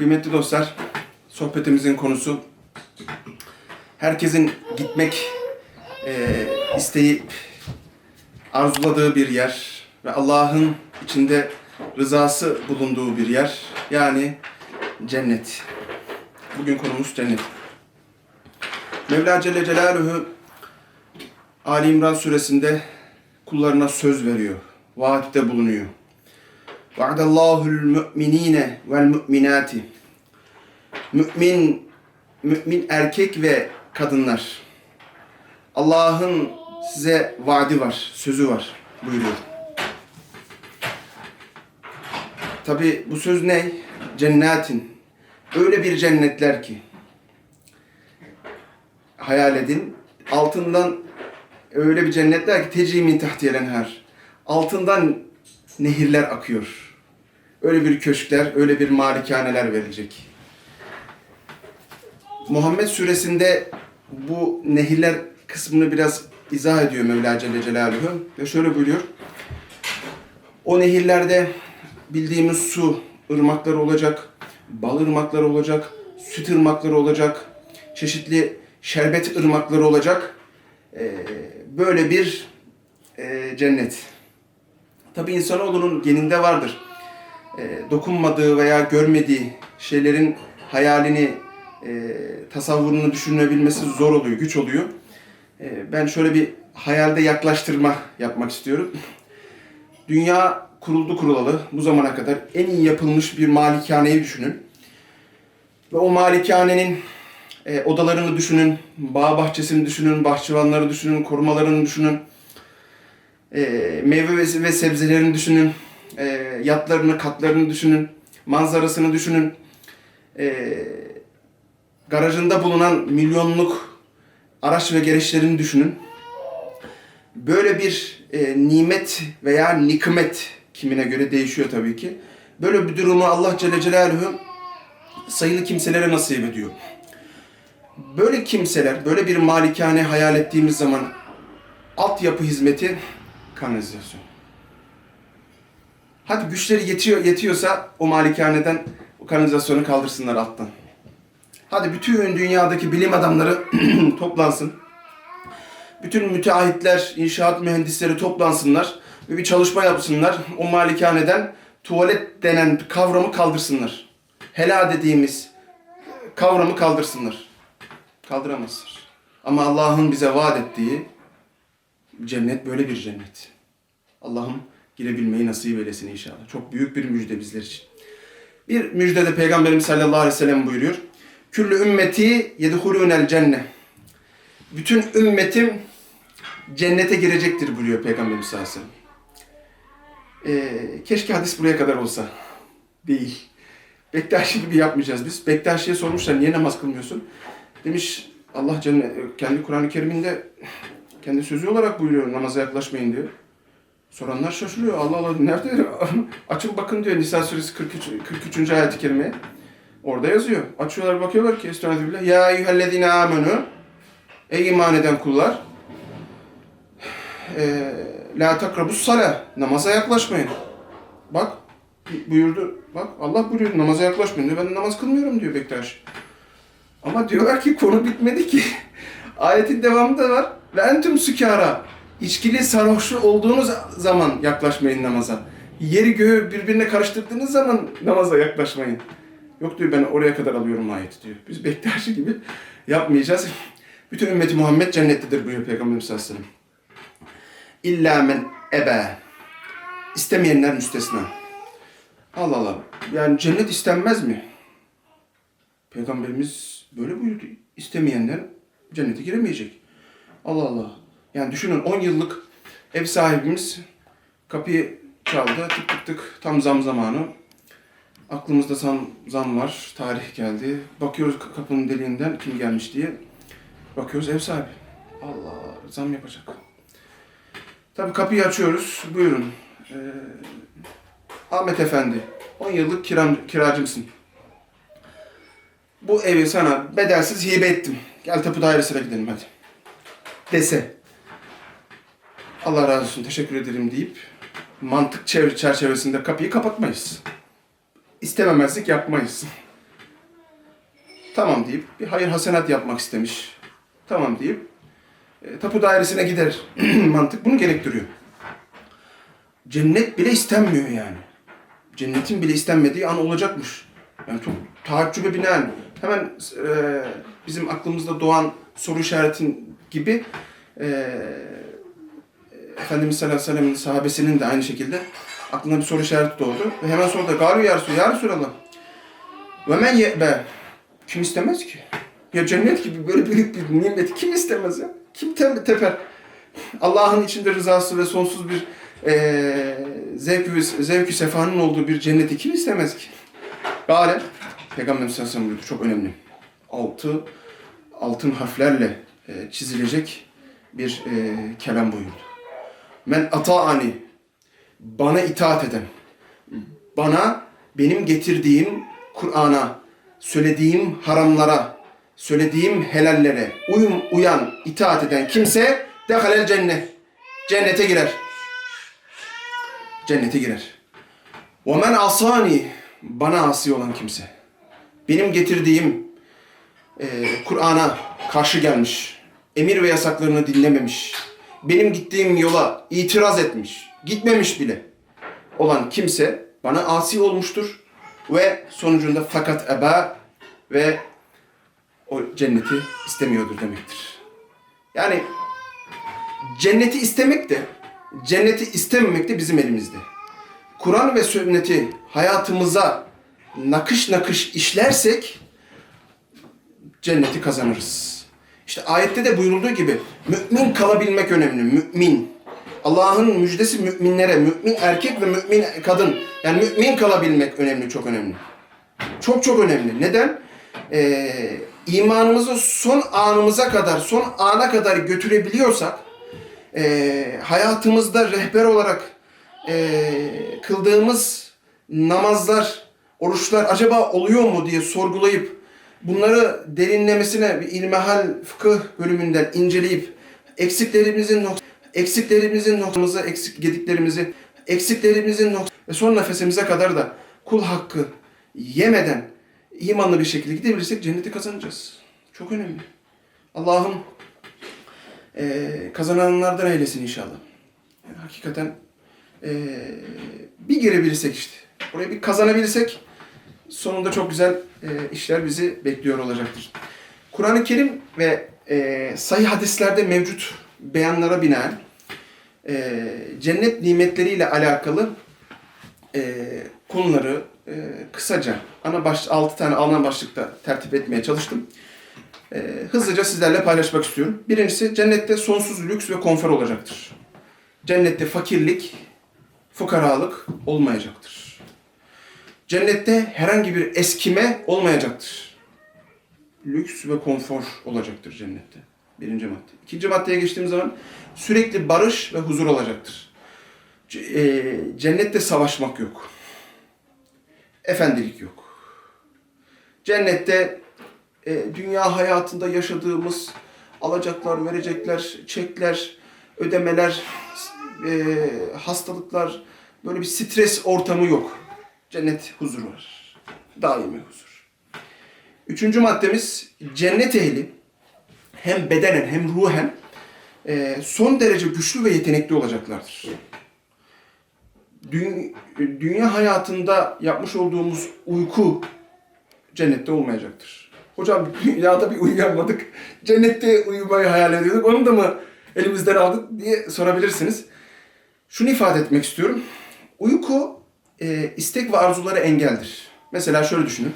Kıymetli dostlar, sohbetimizin konusu herkesin gitmek e, isteyip arzuladığı bir yer ve Allah'ın içinde rızası bulunduğu bir yer. Yani cennet. Bugün konumuz cennet. Mevla Celle Celaluhu Ali İmran suresinde kullarına söz veriyor. Vaatte bulunuyor. Va'dallahul müminine vel müminati. Mümin, mümin erkek ve kadınlar. Allah'ın size vaadi var, sözü var buyuruyor. Tabi bu söz ne? Cennetin. Öyle bir cennetler ki hayal edin. Altından öyle bir cennetler ki tecrimin tahtiyel enhar. Altından nehirler akıyor. Öyle bir köşkler, öyle bir malikaneler verilecek. Muhammed suresinde bu nehirler kısmını biraz izah ediyor Mevla Celle Celaluhu. Ve şöyle buyuruyor. O nehirlerde bildiğimiz su ırmakları olacak, bal ırmakları olacak, süt ırmakları olacak, çeşitli şerbet ırmakları olacak. Ee, böyle bir e, cennet. Tabi insanoğlunun geninde vardır. E, dokunmadığı veya görmediği şeylerin hayalini, e, tasavvurunu düşünebilmesi zor oluyor, güç oluyor. E, ben şöyle bir hayalde yaklaştırma yapmak istiyorum. Dünya kuruldu kurulalı bu zamana kadar en iyi yapılmış bir malikaneyi düşünün. Ve o malikanenin e, odalarını düşünün, bağ bahçesini düşünün, bahçıvanları düşünün, korumalarını düşünün e, meyve ve, sebzelerini düşünün, e, yatlarını, katlarını düşünün, manzarasını düşünün, e, garajında bulunan milyonluk araç ve gereçlerini düşünün. Böyle bir e, nimet veya nikmet kimine göre değişiyor tabii ki. Böyle bir durumu Allah Celle Celaluhu sayılı kimselere nasip ediyor. Böyle kimseler, böyle bir malikane hayal ettiğimiz zaman altyapı hizmeti kanalizasyon. Hadi güçleri yetiyor, yetiyorsa o malikaneden o kanalizasyonu kaldırsınlar alttan. Hadi bütün dünyadaki bilim adamları toplansın. Bütün müteahhitler, inşaat mühendisleri toplansınlar ve bir çalışma yapsınlar. O malikaneden tuvalet denen kavramı kaldırsınlar. Hela dediğimiz kavramı kaldırsınlar. Kaldıramazlar. Ama Allah'ın bize vaat ettiği cennet böyle bir cennet. Allah'ım girebilmeyi nasip eylesin inşallah. Çok büyük bir müjde bizler için. Bir müjdede Peygamberimiz sallallahu aleyhi ve sellem buyuruyor. Küllü ümmeti yedhulûnel cenne. Bütün ümmetim cennete girecektir buyuruyor Peygamberimiz sallallahu aleyhi ve sellem. Ee, keşke hadis buraya kadar olsa. Değil. Bektaşi gibi yapmayacağız biz. Bektaşi'ye sormuşlar niye namaz kılmıyorsun? Demiş Allah cennet, kendi Kur'an-ı Kerim'inde kendi sözü olarak buyuruyor namaza yaklaşmayın diyor. Soranlar şaşırıyor. Allah Allah nerede? Açın bakın diyor Nisa suresi 43. 43. ayet-i kerime. Orada yazıyor. Açıyorlar bakıyorlar ki Estağfirullah. Ya eyyühellezine amenu Ey iman eden kullar e, La takrabus sala Namaza yaklaşmayın. Bak buyurdu. Bak Allah buyuruyor namaza yaklaşmayın diyor. Ben namaz kılmıyorum diyor Bektaş. Ama diyorlar ki konu bitmedi ki. Ayetin devamında var. Ve entüm sükara. İçkili sarhoşlu olduğunuz zaman yaklaşmayın namaza. Yeri göğü birbirine karıştırdığınız zaman namaza yaklaşmayın. Yok diyor ben oraya kadar alıyorum ayeti diyor. Biz Bektaşi gibi yapmayacağız. Bütün ümmeti Muhammed cennettedir buyuruyor Peygamberimiz sallallahu aleyhi ve sellem. İlla men ebe. İstemeyenler müstesna. Allah Allah. Yani cennet istenmez mi? Peygamberimiz böyle buyurdu. İstemeyenler cennete giremeyecek. Allah Allah. Yani düşünün 10 yıllık ev sahibimiz kapıyı çaldı. Tık tık tık tam zam zamanı. Aklımızda zam, zam var. Tarih geldi. Bakıyoruz kapının deliğinden kim gelmiş diye. Bakıyoruz ev sahibi. Allah zam yapacak. Tabii kapıyı açıyoruz. Buyurun. Ee, Ahmet Efendi. 10 yıllık kiram, kiracımsın. Bu evi sana bedelsiz hibe ettim. Gel tapu dairesine gidelim hadi. Dese. Allah razı olsun teşekkür ederim deyip mantık çerçevesinde kapıyı kapatmayız. İstememezlik yapmayız. Tamam deyip bir hayır hasenat yapmak istemiş. Tamam deyip e, tapu dairesine gider. Mantık bunu gerektiriyor. Cennet bile istenmiyor yani. Cennetin bile istenmediği an olacakmış. Yani çok taaccübe binaen hemen e, bizim aklımızda doğan soru işaretin gibi e, Efendimiz sallallahu aleyhi ve sellem'in sahabesinin de aynı şekilde aklına bir soru işareti doğdu. Ve hemen sonra da Galu ya Resulallah, ya Resulallah. Ve men ye'be. Kim istemez ki? Ya cennet gibi böyle büyük bir nimeti kim istemez ya? Kim te- teper? Allah'ın içinde rızası ve sonsuz bir zevk-ü, zevk sefanın olduğu bir cenneti kim istemez ki? Gale, Peygamberimiz sallallahu aleyhi ve sellem çok önemli. Altı, altın harflerle e, çizilecek bir e, kelam buyurdu. Men ata'ani bana itaat eden, bana benim getirdiğim Kur'an'a, söylediğim haramlara, söylediğim helallere uyum uyan, itaat eden kimse dehalel cennet. Cennete girer. Cennete girer. Ve men asani bana asi olan kimse. Benim getirdiğim e, Kur'an'a karşı gelmiş, Emir ve yasaklarını dinlememiş. Benim gittiğim yola itiraz etmiş. Gitmemiş bile olan kimse bana asi olmuştur ve sonucunda fakat eba ve o cenneti istemiyordur demektir. Yani cenneti istemek de cenneti istememek de bizim elimizde. Kur'an ve sünneti hayatımıza nakış nakış işlersek cenneti kazanırız. İşte ayette de buyurulduğu gibi mümin kalabilmek önemli. Mümin. Allah'ın müjdesi müminlere, mümin erkek ve mümin kadın. Yani mümin kalabilmek önemli, çok önemli. Çok çok önemli. Neden? Ee, imanımızı son anımıza kadar, son ana kadar götürebiliyorsak, e, hayatımızda rehber olarak e, kıldığımız namazlar, oruçlar acaba oluyor mu diye sorgulayıp bunları derinlemesine bir ilmihal fıkıh bölümünden inceleyip eksiklerimizin eksiklerimizin noktamızı, eksik gediklerimizi, eksiklerimizin nok- ve son nefesimize kadar da kul hakkı yemeden imanlı bir şekilde gidebilirsek cenneti kazanacağız. Çok önemli. Allah'ım eee kazananlardan eylesin inşallah. Yani hakikaten eee, bir girebilirsek işte. Oraya bir kazanabilirsek sonunda çok güzel eee, işler bizi bekliyor olacaktır. Kur'an-ı Kerim ve eee sayı hadislerde mevcut beyanlara binaen eee, cennet nimetleriyle alakalı eee, konuları eee, kısaca ana baş, 6 tane ana başlıkta tertip etmeye çalıştım. Eee, hızlıca sizlerle paylaşmak istiyorum. Birincisi cennette sonsuz lüks ve konfor olacaktır. Cennette fakirlik, fukaralık olmayacaktır. Cennette herhangi bir eskime olmayacaktır. Lüks ve konfor olacaktır cennette. Birinci madde. İkinci maddeye geçtiğimiz zaman sürekli barış ve huzur olacaktır. C- eee, Cennette savaşmak yok. Efendilik yok. Cennette e, dünya hayatında yaşadığımız alacaklar, verecekler, çekler, ödemeler, e, hastalıklar, böyle bir stres ortamı yok. Cennet huzur var. Daimi huzur. Üçüncü maddemiz cennet ehli hem bedenen hem ruhen e, son derece güçlü ve yetenekli olacaklardır. Dü- dünya hayatında yapmış olduğumuz uyku cennette olmayacaktır. Hocam dünyada bir uyuyamadık. Cennette uyumayı hayal ediyorduk. Onu da mı elimizden aldık diye sorabilirsiniz. Şunu ifade etmek istiyorum. Uyku e, istek ve arzulara engeldir. Mesela şöyle düşünün.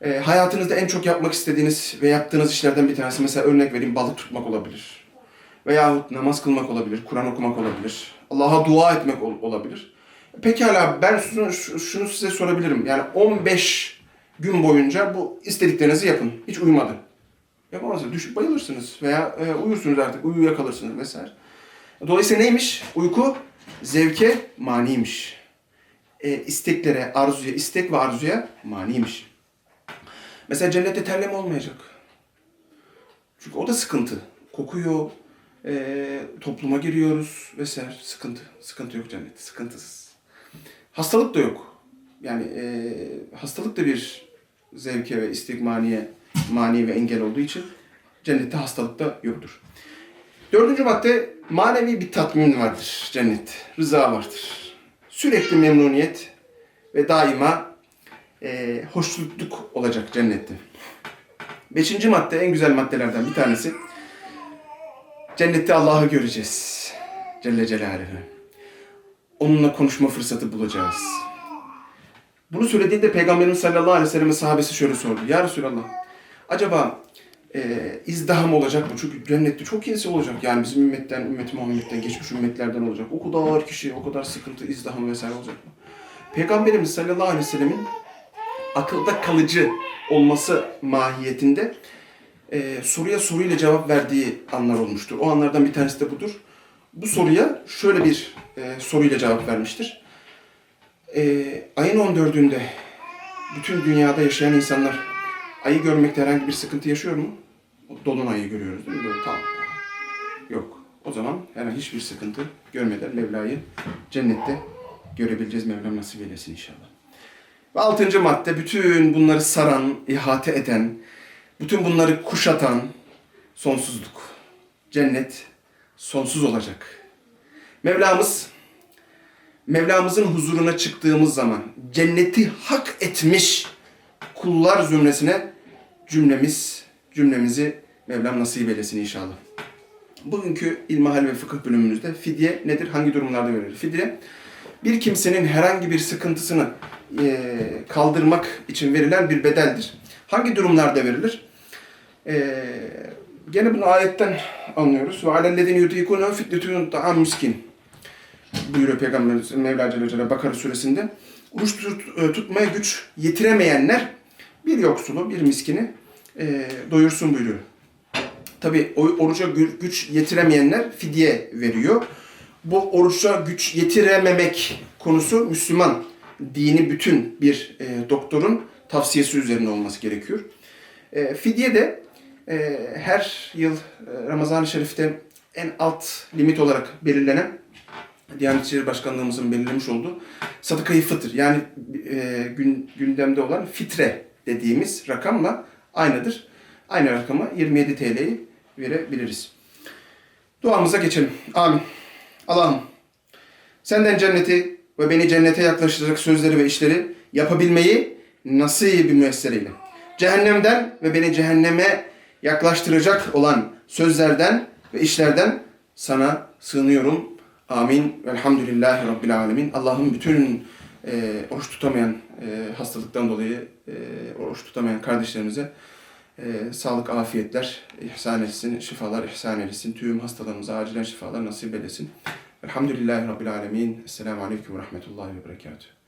E, hayatınızda en çok yapmak istediğiniz ve yaptığınız işlerden bir tanesi mesela örnek vereyim balık tutmak olabilir. Veyahut namaz kılmak olabilir, Kur'an okumak olabilir. Allah'a dua etmek ol- olabilir. Pekala ben şunu, şunu size sorabilirim. Yani 15 gün boyunca bu istediklerinizi yapın. Hiç uyumadan. Yapamazsınız. Düşüp bayılırsınız. Veya e, uyursunuz artık. Uyuyakalırsınız vesaire. Dolayısıyla neymiş? Uyku zevke maniymiş. E, isteklere, arzuya, istek ve arzuya maniymiş. Mesela cennette terleme olmayacak. Çünkü o da sıkıntı. Kokuyor, e, topluma giriyoruz vesaire. Sıkıntı. Sıkıntı yok cennette. Sıkıntısız. Hastalık da yok. Yani e, hastalık da bir zevke ve istikmaniye mani ve engel olduğu için cennette hastalık da yoktur. Dördüncü madde manevi bir tatmin vardır cennet. Rıza vardır. Sürekli memnuniyet ve daima e, hoşnutluk olacak cennette. Beşinci madde en güzel maddelerden bir tanesi. Cennette Allah'ı göreceğiz. Celle Celaluhu. Onunla konuşma fırsatı bulacağız. Bunu söylediğinde Peygamberimiz sallallahu aleyhi ve sellem'in sahabesi şöyle sordu. Ya Resulallah acaba e, izdiham olacak mı? Çünkü cennette çok insan olacak. Yani bizim ümmetten, ümmeti Muhammed'den, geçmiş ümmetlerden olacak. O kadar kişi, o kadar sıkıntı, izdiham vesaire olacak? Peygamberimiz sallallahu aleyhi ve sellemin akılda kalıcı olması mahiyetinde e, soruya soruyla cevap verdiği anlar olmuştur. O anlardan bir tanesi de budur. Bu soruya şöyle bir e, soruyla cevap vermiştir. E, ayın 14'ünde bütün dünyada yaşayan insanlar ayı görmekte herhangi bir sıkıntı yaşıyor mu? Dolunay'ı görüyoruz değil mi? Böyle tam. Yok. O zaman herhangi hiçbir sıkıntı görmeden Mevla'yı cennette görebileceğiz. Mevlam nasip eylesin inşallah. Ve altıncı madde bütün bunları saran, ihate eden, bütün bunları kuşatan sonsuzluk. Cennet sonsuz olacak. Mevlamız Mevlamızın huzuruna çıktığımız zaman cenneti hak etmiş kullar zümresine cümlemiz cümlemizi Mevlam nasip eylesin inşallah. Bugünkü ilmihal ve fıkıh bölümümüzde fidye nedir? Hangi durumlarda verilir? Fidye bir kimsenin herhangi bir sıkıntısını e, kaldırmak için verilen bir bedeldir. Hangi durumlarda verilir? E, gene bunu ayetten anlıyoruz. Ve alellezine yutikûne fitnetûn ta'am miskin. Buyuruyor Peygamberimiz Mevla Celle Celaluhu Bakara suresinde. Oruç tut- e, tutmaya güç yetiremeyenler bir yoksulu, bir miskini e, doyursun buyuruyor. Tabi oruca gü- güç yetiremeyenler fidye veriyor. Bu oruca güç yetirememek konusu Müslüman dini bütün bir e, doktorun tavsiyesi üzerine olması gerekiyor. E, fidye de e, her yıl e, Ramazan-ı Şerif'te en alt limit olarak belirlenen Diyanet İşleri Başkanlığımızın belirlemiş olduğu sadakayı fıtır yani e, gün, gündemde olan fitre dediğimiz rakamla aynıdır. Aynı rakama 27 TL'yi verebiliriz. Duamıza geçelim. Amin. Allah'ım senden cenneti ve beni cennete yaklaştıracak sözleri ve işleri yapabilmeyi nasip müessere eyle. Cehennemden ve beni cehenneme yaklaştıracak olan sözlerden ve işlerden sana sığınıyorum. Amin. Velhamdülillahi Rabbil Alemin. Allah'ım bütün e, oruç tutamayan e, hastalıktan dolayı e, oruç tutamayan kardeşlerimize e, sağlık, afiyetler ihsan etsin, şifalar ihsan etsin. Tüm hastalarımıza acilen şifalar nasip eylesin. Elhamdülillahi Rabbil Alemin. Esselamu Aleyküm ve Rahmetullahi ve Berekatuhu.